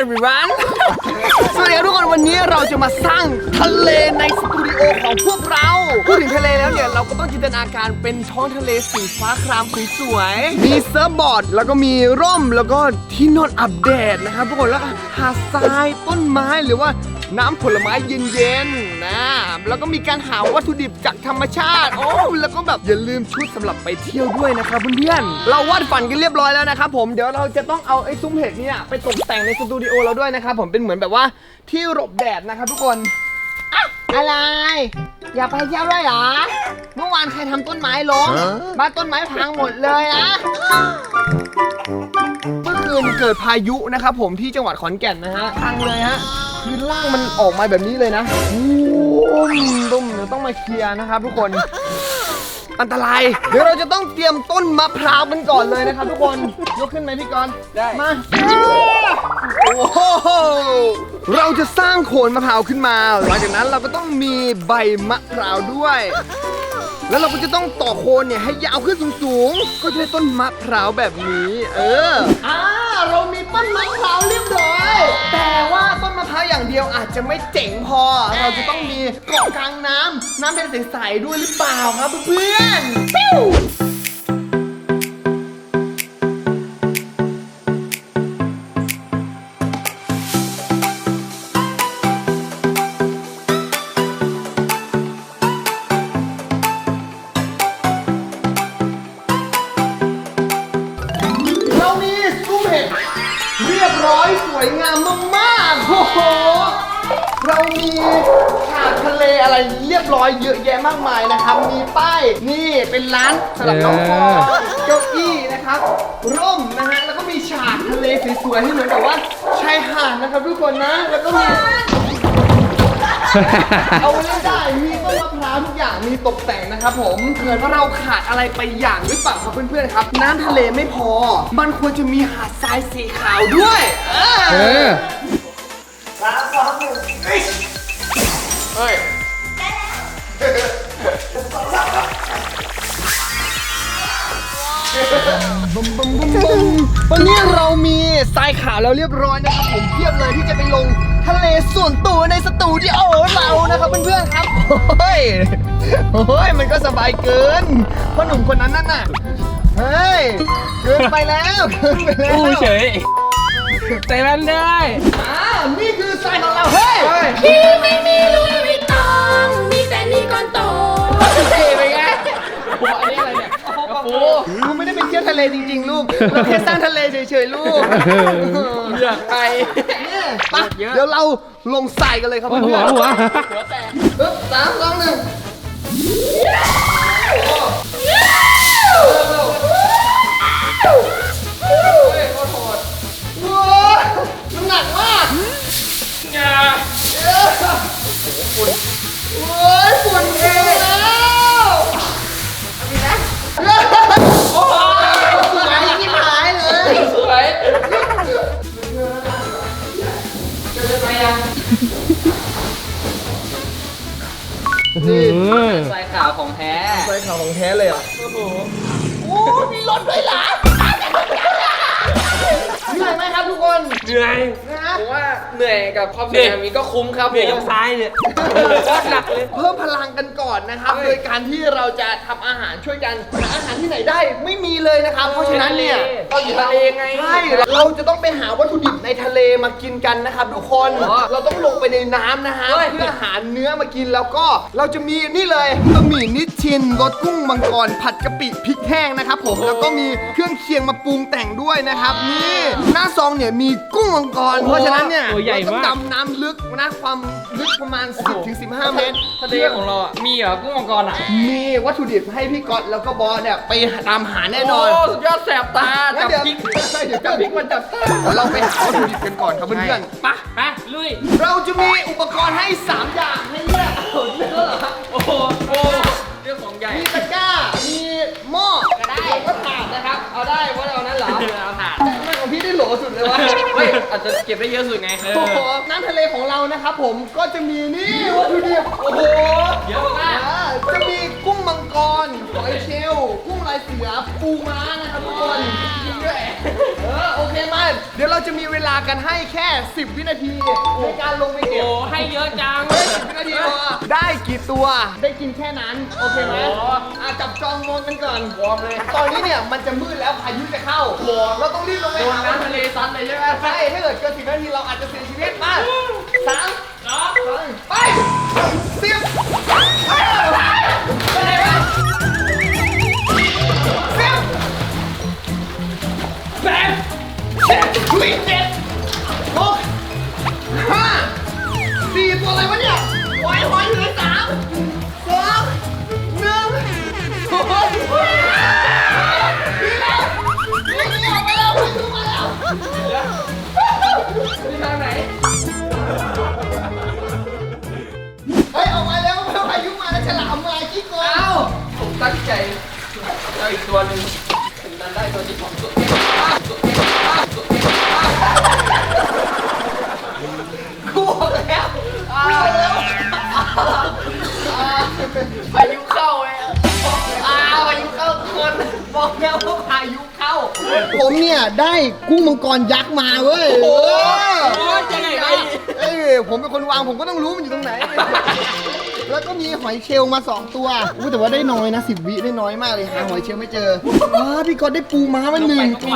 everyone สวัสดีครับทุกคนวันนี้เราจะมาสร้างทะเลในสตูดิโอของพวกเรา พูดถึงทะเลแล้วเนี่ย เราก็ต้องจินตนาการเป็นท้องทะเลสีฟ้าครามสวยๆ มีเซิร์ฟบอร์ด แล้วก็มีร่มแล้วก็ที่นอนอัปเดตนะครับทุกคนแล้วก็หาดทรายต้นไม้หรือว่า น้ำผลไม้เย็นๆนะแล้วก็มีการหาวัตถุดิบจากธรรมชาติโอ้แล้วก็แบบอย่าลืมชุดสำหรับไปเที่ยวด้วยนะครับเพื่อนๆเราวาดฝันกันเรียบร้อยแล้วนะครับผมเดี๋ยวเราจะต้องเอาไอ้ซุ้มเห็ดเนี่ยไปตกแต่งในสตูดิโอเราด้วยนะครับผมเป็นเหมือนแบบว่าที่หลบแดดนะครับทุกคนอะอะไร อยากไปเที่ยวด้วยเหรอ เมื่อวานใครทำต้นไม้ล้มบ้านต้นไม้พังหมดเลยนะเมื่อคืนเกิดพายุนะครับผมที่จังหวัดขอนแก่นนะฮะพังเลยฮะ คือล่างมันออกมาแบบนี้เลยนะตุ้มตุ้มเดี๋ยวต้องมาเคลียร์นะครับทุกคน อันตราย เดี๋ยวเราจะต้องเตรียมต้นมะพร้าวกันก่อนเลยนะครับทุกคน ยกขึ้นไหมพี่กรณ์ได้ มาโอ้โหเราจะสร้างโคนมะพร้าวขึ้นมา หลังจากนั้นเราก็ต้องมีใบมะพร้าวด้วย แล้วเราก็จะต้องต่อโคนเนี่ยให้ยาวขึ้นสูงๆ ก็จะได้ต้นมะพร้าวแบบนี้ เอออ่า เรามีต้นมะพร้าวเรียบร้อย แต่ว่าต้นมะพร้าวอย่างเดียวอาจจะไม่เจ๋งพอ เราจะต้องมีเกาะกลางน้ำน้ำเป็นใสๆด้วยหรือเปล่าครับเพื่อนๆ อยเยอะแยะมากมายนะครับ มีป้ายนี่เป็นร้านสำหรับน้องฟอเก้าอี้นะครับ ร่มนะฮะ แล้วก็มีฉากทะเลสวยๆให้เหมือนกับว่าชายหาดนะครับทุกคนนะ แล้วก็มีเอาไว้เล่นได้มีต้นมะพร้าวทุกอย่างมีตกแต่งนะครับผมเกิดว่าเราขาดอะไรไปอย่างหรือเปล่าครับเพื่อนๆครับ น้ำทะเลไม่พอ มันควรจะมีหาดทรายสีขาวด้วยเอเอออสามสองหนึ่งเฮ้ย บึมบึมบึมบึมวันนี้เรามีทรายขาวแล้วเรียบร้อยนะครับผมเพียบเลยที่จะไปลงทะเลส่วนตัวในสตูดิโอเรานะครับเพื่อนๆครับโอ้ยโอ้ยมันก็สบายเกินพ่อหนุ่มคนนั้นนั่นน่ะเฮ้ยเกินไปแล้วเกินไปแล้วกูเฉยใส่แว่นได้อ้านี่คือทรายของเราเฮ้ยพี่ไม่มีลุยวิตตองมีแต่นี่ก่อนโตเท่ไปไงโอ้อันนี้อะไรเนี่ยกระปู ลูกไม่ได้ไปเที่ยวทะเลจริง ๆ ลูก เราแค่สร้างทะเลเฉยๆลูกอยากไปเนี่ยไปเดี๋ยวเราลงทรายกันเลยครับหัเพื่วอนหัวๆปึ๊บสามสองหนึ่งว้าวมันหนักมากโอ้ยฝุ่นเองแล้ว ขาวของแท้เลยอะ โอ้โหโอ้มีรถด้วยเหรอเหนื่อยไหมครับทุกคน เหนื่อยนะฮะ ผมว่าเหนื่อยกับความสวยงามนี้ก็คุ้มครับเหนื่อยกับซ้ายเนี่ยโคตรหนักเลย เพิ่มพลังกันก่อนนะครับเฮ้ยโดยการที่เราจะทำอาหารช่วยกันหาอาหารที่ไหนได้ไม่มีเลยนะครับ เพราะฉะนั้นเนี่ยเราอยู่ทะเลไง ใช่เราจะต้องไปหาวัตถุดิบในทะเลมากินกันนะครับทุกคนอ๋อเราต้องลงไปในน้ำนะฮะเฮ้ย เพื่อหาเนื้อมากินแล้วก็เราจะมีนี่เลยบะหมี่นิชชินรสกุ้งมังกรผัดกะปิพริกแห้งนะครับผมแล้วก็มีเครื่องเคียงมาปรุงแต่งด้วยนะครับนี่หน้าซองเนี่ยมีกุ้งมังกรเพราะฉะนั้นเนี่ยตัวใหญ่เราต้องมากดำน้ำลึกนะความลึกประมาณ 10ถึง15 เมตรทะเลของเราอะ มีเหรอกุ้งมังกรอะมีวัตถุดิบให้พี่ก๊อตแล้วก็บอสเนี่ยไปตามหาแน่นอน โอ้สุดยอดแสบตางั้จันบเดี๋ยวพริกเดี๋ยวจับพริกมันจับเราไปหาวัตถุดิบกันก่อนครับเพื่อนไปไปลุย ๆ เราจะมีอุปกรณ์ให้ 3 อย่างให้เลือกเอาเลือกแล้วเหรอโอ้โหโอ้เรื่องของใหญ่มีตะกร้า มีหม้อก็ได้แล้วก็ถาดนะครับ เอาได้ว่าเอานั้นเหรอเอาถา เลยวะฮ้ยอาจจะเก็บได้เยอะสุดไงโอ้โหน้ำทะเลของเรานะครับผมก็จะมีนี่วัตถุดิบโอ้โหเยอะมากอ่าจะมีกุ้งมังกรหอยเชลล์กุ้งลายเสือปูม้านะครับทุกคนจริงด้วยเออโอเคมา เดี๋ยวเราจะมีเวลากันให้แค่ 10 วินาทีในการลงไปเก็บโอ้ให้เยอะจังเฮ้ย10วินาทีพอได้กี่ตัวได้กินแค่นั้น โอเคไหมโอ้อะจับจองมองกันก่อนวอร์มเลย ตอนนี้เนี่ยมันจะมืดแล้วพายุจะเข้าเราต้องรีบลงไปโดนหาน้ำทะเลซัดเลยใช่ไหมใช่ถ้าเกิดเกินสิบนาทีเราอาจจะเสียชีวิตมาสามสองสองไปเสียบไปไปไหนวะเสียบแปด เจ็ดหุยเจ็ดหกห้าสี่ตัวอะไรวะเนี่ยหอยหอยอยู่ในสามสองหนึ่งโอ้ยดีแล้วดีแล้วออกไปแล้วพายุมาแล้วที่ทางไหนเฮ้ยออกมาแล้วพายุมาแล้วฉลามมาขี้โกงเอ้าผมตั้งใจเอาอีกตัวหนึ่งถึงนั้นได้ตัวที่สอ เนี่ยได้กุ้งมังกรยักษ์มาเว้ยโอ้ยยังไงเอ้ยผมเป็นคนวางผมก็ต้องรู้มันอยู่ตรงไหน แล้วก็มีหอยเชลล์มา2ตัวอู้แต่ว่าได้น้อยนะสิบวิได้น้อยมากเลยหาหอยเชลล์ไม่เจอว้าพี่กอดได้ปูม้ามาหนึ่งตัว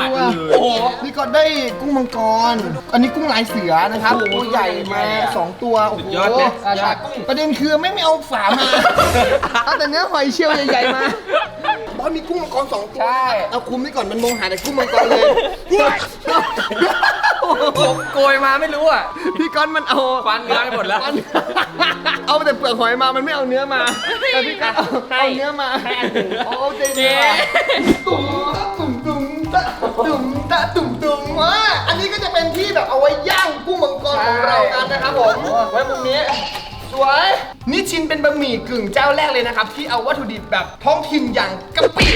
โอ้โหพี่กอดได้กุ้งมังกร อันนี้กุ้งลายเสือนะครับตัวใหญ่มาสองตัวโอ้โหสุดยอดนะอะใช่ประเด็นคือไม่ไม่เอาฝามาเอาแต่เนื้อหอยเชลล์ใหญ่ๆมาบ อสมีกุ้งมังกรสองตัวใช่ เอาคุมไว้ก่อนมันมองหาแต่กุ้งมังกรเลยผมโกยมาไม่รู้อะพี่ก้อนมันเอาควันเนื้อไปหมดแล้วควันเอาแต่เปลือกหอยมามันไม่เอาเนื้อมาแต่พี่ก้อนเอาให้เอาเนื้อมาให้อันหนึ่ง โอ้ใจดีว่ะตุ่มตะตุ่มตุ่มตะตุ่มตะตุ่มตุ่มว่าอันนี้ก็จะเป็นที่แบบเอาไว้ย่างกุ้งมังกรของเรากันนะครับผมไว้ตรงนี้ สวย นี่ชินเป็นบะหมี่กึ่งเจ้าแรกเลยนะครับ ที่เอาวัตถุดิบแบบท้องถิ่นอย่างกะปิ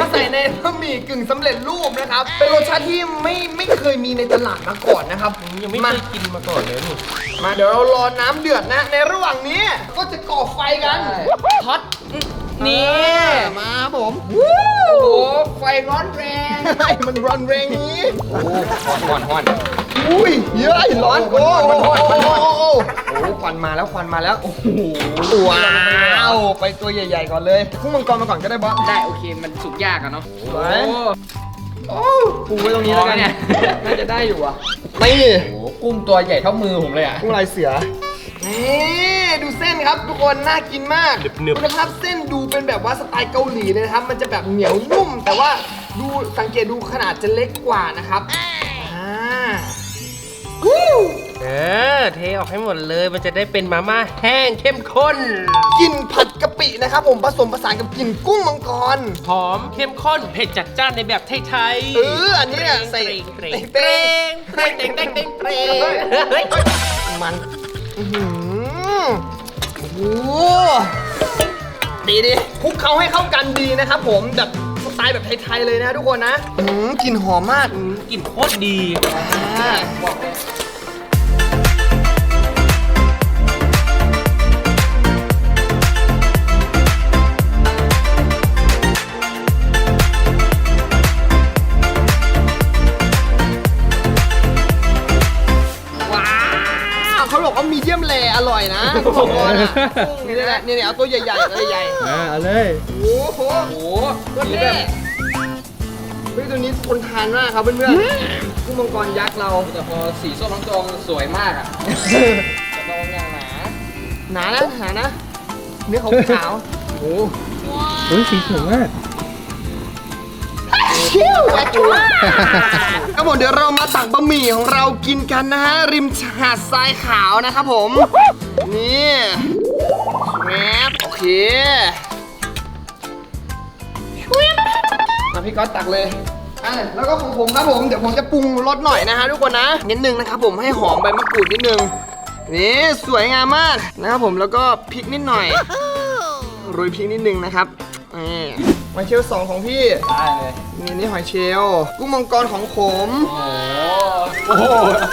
มาใส่ในบะหมี่กึ่งสำเร็จรูปนะครับ เป็นรสชาติที่ไม่ไม่เคยมีในตลาดมาก่อนนะครับยังไม่เคยกินมาก่อนเลยนี่มาเดี๋ยวเรารอน้ำเดือดนะ ในระหว่างนี้ก็จะก่อไฟกันท็อตนี่มาครับผมโอ้โหไฟร้อนแรงให้มันร้อนแรงนี้โอ้ฮ้อนฮ้อน อุ้ยเยอะร้อนโอ้โอ้โหโหมันร้อนมันร้อนโอ้โหโอ้โหควันมาแล้วควันมาแล้วโอ้โหว้าวไปตัวใหญ่ๆก่อนเลยพุ่งมังกรมาก่อนก็ได้บอสได้โอเคมันสุกยากอะเนาะสวยโอ้ปูไว้ตรงนี้แล้วกันเนี่ยน่าจะได้อยู่อะนี่โอ้โหกุ้งตัวใหญ่เท่ามือผมเลยอะกุ้งลายเสือนี่ดูเส้นครับทุกคนน่ากินมากหนึบๆคุณภาพเส้นดูเป็นแบบว่าสไตล์เกาหลีเลยนะครับ มันจะแบบเหนียวนุ่ม แต่ว่าดูสังเกตดูขนาดจะเล็กกว่านะครับอ่าวู้ เออเทออกให้หมดเลยมันจะได้เป็นมาม่าแห้งเข้มข้นกลิ่นผัดกะปินะครับผมผสมผสานกับกลิ่นกุ้งมังกร หอมเข้มข้นเผ็ดจัดจ้านในแบบไทยๆเอออันนี้เนี่ยใส่ เตรงเตรงเตรงเตรงเตรงเตรงเตรงเฮ้ยมันอื้อหือโอ้โหดีดิคลุกเคล้าให้เข้ากันดีนะครับผมแบบ สไตล์แบบไทยๆเลยนะทุกคนนะ อืมกลิ่นหอมมาก กลิ่นโคตรดี อ่าบอกเลย อร่อยนะกุ้งมังกรอะนี่แหละนี่ๆเอาตัวใหญ่ๆตัวใหญ่ๆอ่าเอาเลยโอ้โหโอ้โหก็นี่เท่แบบเฮ้ยตัวนี้คนทานมากครับเพื่อนๆกุ้งมังกรยักษ์เรา แต่พอสีส้มทั้งตัวมันสวยมากอะแต่ตรงอย่างหนาหนานะหนานะ เนื้อขาวขาวๆโอ้เฮ้ยสีสวยมาก ชิวแอคชั่นครับผมเดี๋ยวเรามาตักบะหมี่ของเรากินกันนะฮะ ริมหาดทรายขาวนะครับผม นี่แวบโอเคมาพี่ก๊อตตักเลยอะแล้วก็ของผมครับผม เดี๋ยวผมจะปรุงรสหน่อยนะฮะทุกคนนะ นิดนึงนะครับผมให้หอมใบมะกรูดนิดนึง นี่สวยงามมากนะครับผมแล้วก็พริกนิดหน่อย โรยพริกนิดนึงนะครับนี่ หอยเชลล์สองของพี่ได้เลยนี่นี่หอยเชลล์กุ้งมังกรของผม โอ้โห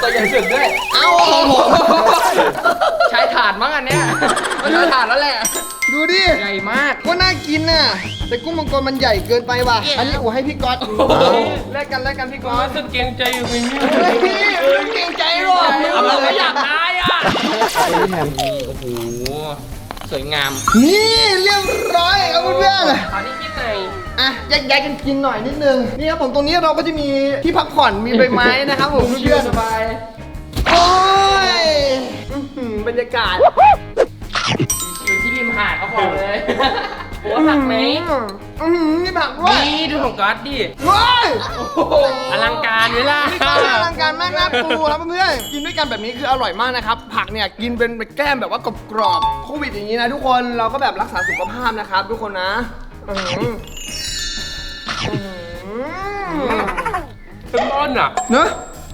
ตัวใหญ่สุดด้วยเอ้าของผม ใช้ถ่านมั้งอันเนี้ยมันใช้ถ่านแล้วแหละ ดูดิ ใหญ่มาก ก็น่ากินน่ะ แต่กุ้งมังกรมันใหญ่เกินไปว่ะ อันนี้อูให้พี่ก๊อตแลกกันแลกกันพี่ก๊อตรู้สึกเกรงใจอยู่เป็นเนี่ยเฮ้ยเก่งใจหรอกเอาเราก็อยากได้อะ โอ้โห สวยงาม นี่เรียบร้อยครับเพื่อนตอนนี้กินไหนๆอะแยกๆกันกินหน่อยนิดนึง นี่ครับผมตรงนี้เราก็จะมีที่พักผ่อนมีใบไม้นะครับผมเชื่เพื่ออนสบายๆโอ้ยอื้อหือบรรยากาศอยู่ที่ริมหาดเขาบอกเลยหัวผักไหมอื้อหือมีผักด้วยนี่ดูของก๊อตดิว้าย อลังการเวลานี่ ก็อลังการมากนะปูครับเพื่อนๆกินด้วยกันแบบนี้คืออร่อยมากนะครับ ผักเนี่ยกินเป็นแก้มแบบว่ากรอบๆโควิดอย่างนี้นะทุกคนเราก็แบบรักษาสุขภาพนะครับ ทุกคนนะอื้อหืออื้อหือเป็นต้นอะเนอะ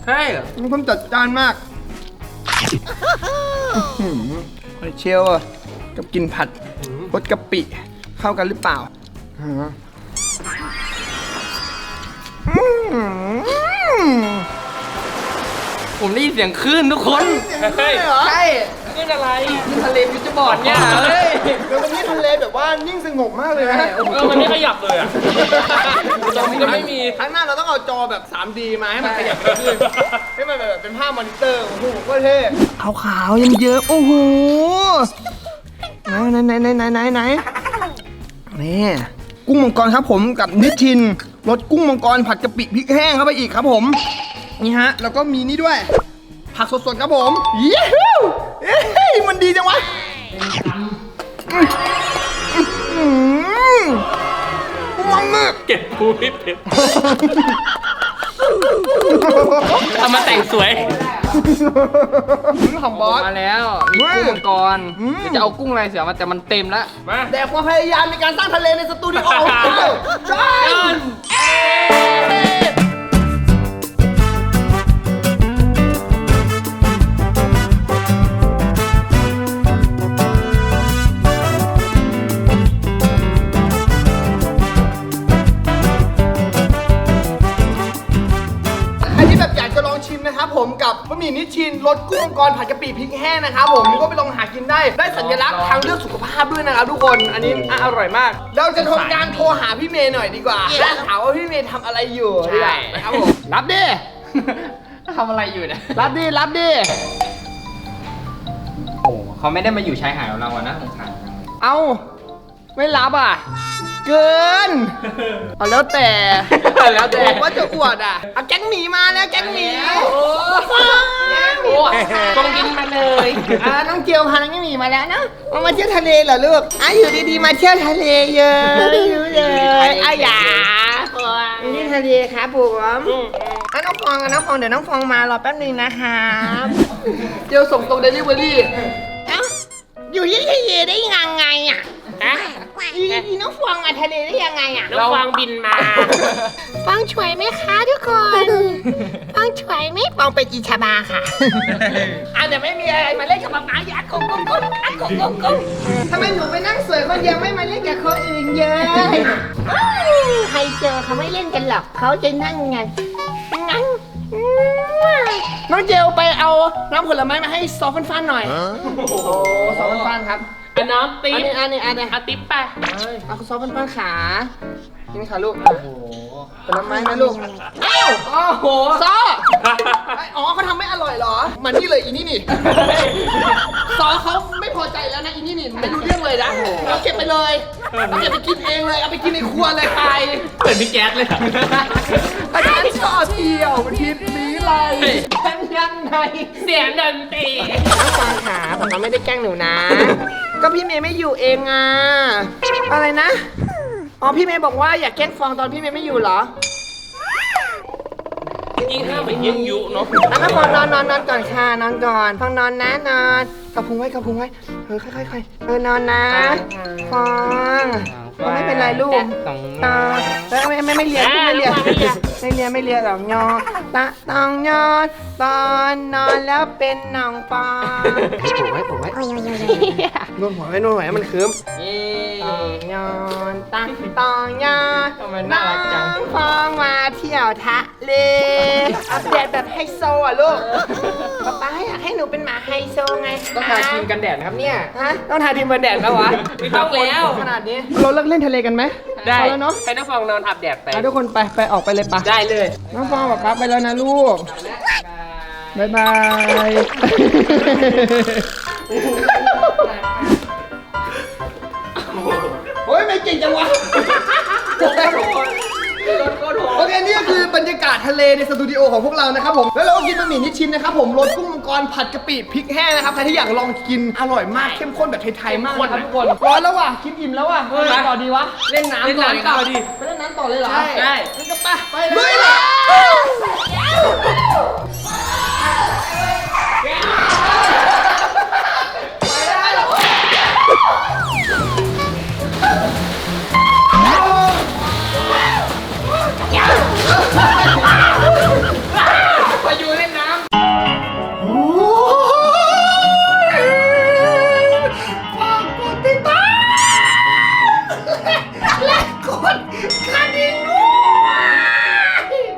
ใช่เหรอมีความจัดจ้านมากอื้อหือหอยเชลล์อะกับกินผัดรสกะปิเข้ากันหรือเปล่าฮะอื้อหือ ผมได้ยินเสียงคลื่นทุกคนเฮ้ยเหรอใช่ขึ้นอะไรนี่ทะเลฟิวเจอร์บอร์ดเนี่ยเฮ้ยเดี๋ยววันนี้ทะเลแบบว่านิ่งสงบมากเลยนะเออมันไม่ขยับเลยอะตรงนี้ก็ไม่มีครั้งหน้าเราต้องเอาจอแบบ 3D มาให้มันขยับขึ้นให้มันแบบเป็นภาพมอนิเตอร์โอ้โหก็เท่ขาวขาวๆยังเยอะโอ้โหไหนไหนไหนไหนไหนไหนนี่กุ้งมังกรครับผมกับนิชชินรสกุ้งมังกรผัดกะปิพริกแห้งเข้าไปอีกครับผม นี่ฮะ แล้วก็มีนี่ด้วย ผักสดๆครับผมเย้ฮู้เอ้ยมันดีจังวะอืมมันมาก เก็บปูไม่เป็นเอามาแต่งสวยของบอส มาแล้วมีกุ้งมังกรอืม เดี๋ยวจะเอากุ้งอะไรเสียมาแต่มันเต็มแล้วมาแต่ความพยายามในการสร้างทะเลในสตูดิโอใช่ใคร กุ้งมังกรผัดกะปิพริกแห้งนะครับผมก็ไปลองหากินได้ ได้สัญลักษณ์ทางเลือกสุขภาพด้วยนะครับทุกคน อันนี้อะอร่อยมาก เราจะทำการโทรหาพี่เมย์หน่อยดีกว่าและถามว่าพี่เมย์ทำอะไรอยู่ดีกว่านะครับผมรับดิ ทำอะไรอยู่เนี่ย รับดิ รับดิ โอ้เขาไม่ได้มาอยู่ชายหาดของเราอะนะสงสารจังเลยเอ้า ไม่รับอะ เกินเอาแล้วแต่แล้วแต่บอกว่าจะอวดอะเอาแก๊งหมีมาแล้วแก๊งหมีโอ้โอ้ต้องกินมาเลยอ่าน้องเกียวพาน้องหมีมาแล้วเนอะมามาเที่ยวทะเลเหรอลูกอะอยู่ดีๆมาเที่ยวทะเลเยอะอยู่เลยอะอย่าอยู่ที่ทะเลครับผมอะน้องฟองอะน้องฟองเดี๋ยวน้องฟองมารอแป๊บนึงนะครับเกียวส่งตรงเดลิเวอรี่เอ้าอยู่ที่ทะเลได้ยังไงอะ ฮะอยู่ดีๆน้องฟองมาทะเลได้ยังไงอะเราวางบินมา ฟังช่วยไหมคะทุกคนฟังช่วยไหมฟองเป็นอีชาบาค่ะ อะเดี๋ยวไม่มีอะไรมาเล่นกับป๊าป๊าอย่าอัดกงกงกงอัดกงกงกงทำไมหนูไปนั่งสวยคนเดียวไม่มาเล่นกับคนอื่นเยอะใครเจอเขาไม่เล่นกันหรอกเขาจะนั่งไงนั่งน้องเจลไปเอาน้ำผลไม้มาให้ซอฟฟันๆหน่อย โอ้ซอฟฟันๆครับอั นน้องติ๊อันบนี้อันนี้อันนี้อาติ๊บไปเอาซอฟฟันๆขากินค่ะลูกโอ้โหผลไม้นะลูกเอ้าโอ้โหซอไอ้อ๋อเขาทำไม่อร่อยเหรอมานี่เลยอีนี่นี่ซอเขาไม่พอใจแล้วนะอีนี่นี่ไม่รู้เรื่องเลยนะเอาเก็บไปเลยเอาเก็บไปกินเองเลยเอาไปกินในครัวเลยไป เหมือนพี่แก๊สเลยอะอาจารย์ชอบเที่ยวมันทิพนี้เลยเป็นยังไงเสียงดนตรี น้องฟางขาผมไม่ได้แกล้งหนูนะ ก็พี่เมย์ไม่อยู่เองอะอะไรนะ อ๋อพี่เมย์บอกว่าอยากแกล้งฟองตอนพี่เมย์ไม่อยู่เหรอยิ่งห้ามเหมือนยิ่งยุเนาะอะงั้นฟองนอนนอนนอนก่อนค่ะนอนก่อนฟองนอนนะนอนกระพุ้งไว้กระพุ้งไว้เออค่อยๆค่อยๆเออนอนนะฟองฟอง ไม่เป็นไรลูกสองตาเอ้ยไม่ไม่ไม่เลียไม่เลียไม่เลียไม่เลียไม่เลียหรอกยอตะตองยอตอนนอนแล้วเป็นหนองปองผมไว้ผมไว้นวดหัวไว้นวดหัวให้มันคืมเย้อ่ นอนตั้งตองยาทำไมน่ารักจังพอมาเที่ยวทะเลอัปเดตแบบไฮโซอะลูกป๊าป๊าอยากให้หนูเป็นหมาไฮโซไงต้องทาครีมกันแดดนะครับเนี่ย ฮะต้องทาทีมเบอร์แดดแล้ววะไม่ต้องแล้ว ขนาดนี้ เราเลิกเล่นทะเลกันไหมได้พอแล้วเนาะให้น้องฟองนอนอาบแดดไปอะทุกคนไปไปออกไปเลยปะได้เลย น้องฟองกับป๊าไปแล้วนะลูกบายบาย ไม่เก่งจังวะโอเคนี่ก็คือบรรยากาศทะเลในสตูดิโอของพวกเรานะครับผมแล้วเราก็กินบะหมี่นิชชินนะครับผมรสกุ้งมังกรผัดกะปิพริกแห้งนะครับใครที่อยากลองกินอร่อยมากเข้มข้นแบบไทยๆมากนะครับทุกคนร้อนแล้วว่ะกินอิ่มแล้วว่ะไปต่อดีวะเล่นน้ำต่อดีไปเล่นน้ำต่อเลยเหรอใช่งั้นก็ไปไปเลย